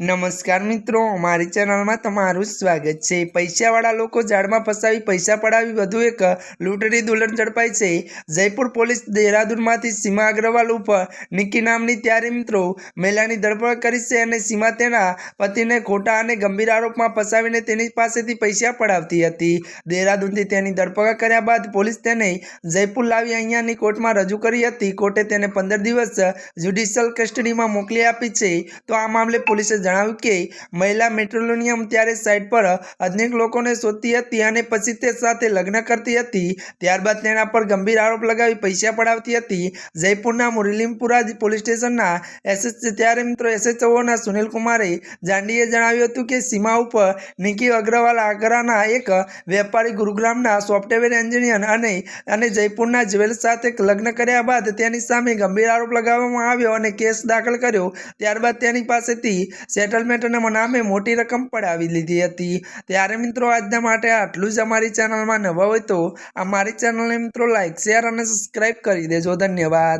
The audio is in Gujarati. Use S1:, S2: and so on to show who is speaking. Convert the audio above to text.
S1: નમસ્કાર મિત્રો અમારી ચેનલમાં તમારું સ્વાગત છે. પૈસાવાળા લોકો જાળમાં ફસાવી પૈસા પડાવી વધુ એક લૂંટની દુલ્હન ઝડપાઈ છે. જયપુર પોલીસ દેહરાદૂનમાંથી સીમા અગ્રવાલ ઉપર નિકી નામની ત્યારે મિત્રો મહિલાની ધરપકડ કરી છે અને સીમા તેના પતિને ખોટા અને ગંભીર આરોપમાં ફસાવીને તેની પાસેથી પૈસા પડાવતી હતી. દેહરાદૂનથી તેની ધરપકડ કર્યા બાદ પોલીસ તેને જયપુર લાવી અહીંયાની કોર્ટમાં રજૂ કરી હતી. કોર્ટે તેને પંદર દિવસ જ્યુડિશિયલ કસ્ટડીમાં મોકલી આપી છે. તો આ મામલે પોલીસે જણાવ્યું કે, મહિલા મેટ્રોલોનિયમ ત્યારે સાઇટ પર અનેક લોકોને શોધતી હતી અને પછી તે સાથે લગ્ન કરતી હતી. ત્યારબાદ તેના પર ગંભીર આરોપ લગાવી પૈસા પડાવતી હતી. જયપુરના મુરલીમપુરા પોલીસ સ્ટેશનના એસએસ ત્યારે મિત્રો એસએચઓના સુનિલ કુમારે જાંડીએ જણાવ્યું હતું કે, સીમા ઉપર નિકી અગ્રવાલ આગ્રાના એક વેપારી ગુરુગ્રામના સોફ્ટવેર એન્જિનિયર અને અને જયપુરના જ્વેલ્સ સાથે લગ્ન કર્યા બાદ તેની સામે ગંભીર આરોપ લગાવવામાં આવ્યો અને કેસ દાખલ કર્યો. ત્યારબાદ તેની પાસેથી સેટલમેન્ટના નામે મોટી રકમ પડાવી લીધી હતી. ત્યારે મિત્રો આજના માટે આટલું જ અમારી ચેનલમાં નવા હોય તો અમારી ચેનલને મિત્રો લાઈક શેર અને સબસ્ક્રાઈબ કરી દેજો. ધન્યવાદ.